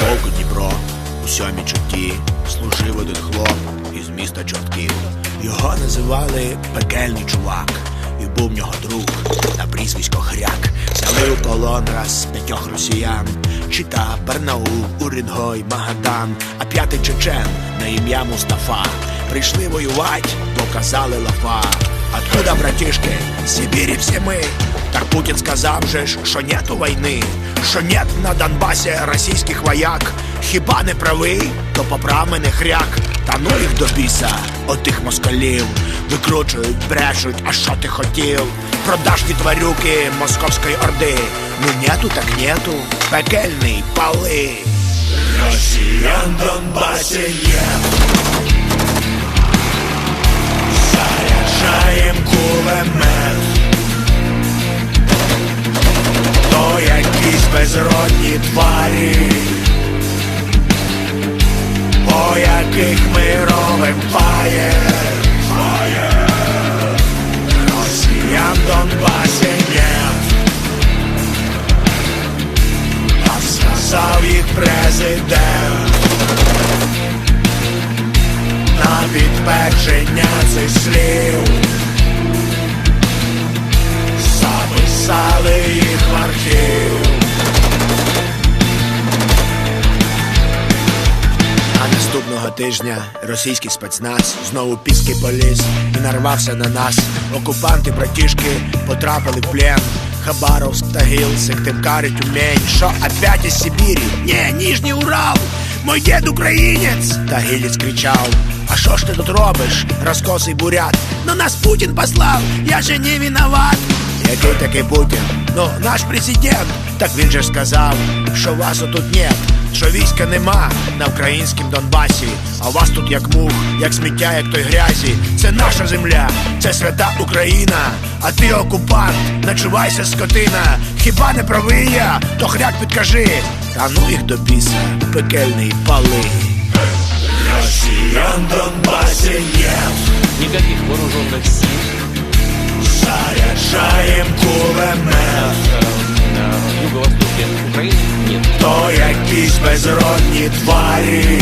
полку Дніпро у сьомій чорті служив один хлоп із міста Чортків. Його називали пекельний чувак, і був в нього друг на прізвисько Хряк. Взяли у полон раз п'ятьох росіян. Чита, Барнаул, Урінгой, Магадан, а п'ятий чечен на ім'я Мустафа. Прийшли воювати, показали лафа. Откуда, братишки, Сибири все мы? Так Путин сказав же що нету війни, що нет на Донбасі російських вояк. Хіба не правий, то поправ мене хряк. Та ну їх до біса, отих москалів. Викручують, брешуть, а що ти хотів? Продажні тварюки московської орди. Ну нету, так нету, пекельний пали. Росіян Донбасі нет. Заряджаєм кулемет. То якісь безродні тварі, по яких ми робим фаєр. Росіян в Донбасі нет. А сказав їх президент на підтвердження цих слів наступного тижня російський спецназ знову піски поліз і нарвався на нас. Окупанти, братішки, потрапили в плен. Хабаровск, Тагил, Сыктывкар и Тюмень Шо, опять из Сибири? Не, Нижний Урал Мой дед українець та Тагилець кричав А що ж ти тут робиш, розкосий бурят? Ну нас Путін послав, я же не виноват Який такий Путін? Ну, наш президент Так він же сказав, що вас отут нет що війська нема на українськім Донбасі, а вас тут як мух, як сміття, як той грязі. Це наша земля, це свята Україна, а ти окупант, начувайся, скотина. Хіба не правий я, то хряк підкажи. Та ну їх до біса, пекельний пали. Росіян Донбасі нет, Никаких вооруженных сил То якісь безродні тварі.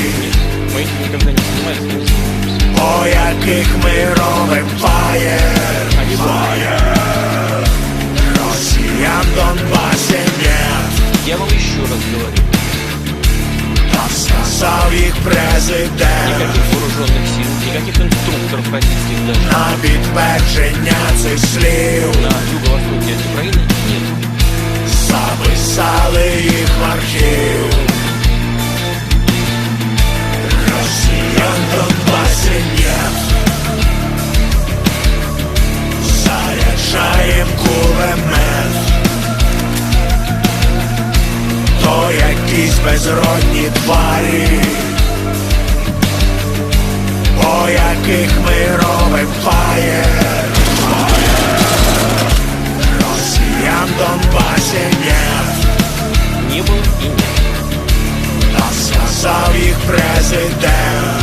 По яких ми робим фаєр, фаєр. Росіян в Донбасі нет Я вам еще раз говорю, Так сказав їх президент. Никаких вооруженных сил, никаких инструкторов российских даже. На підтвердження цих безродні тварі, по яких ми робимо фаєр. Росіян Донбасі не був і ні. Та сказав їх президент.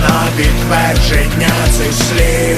На підтвердження цих слів.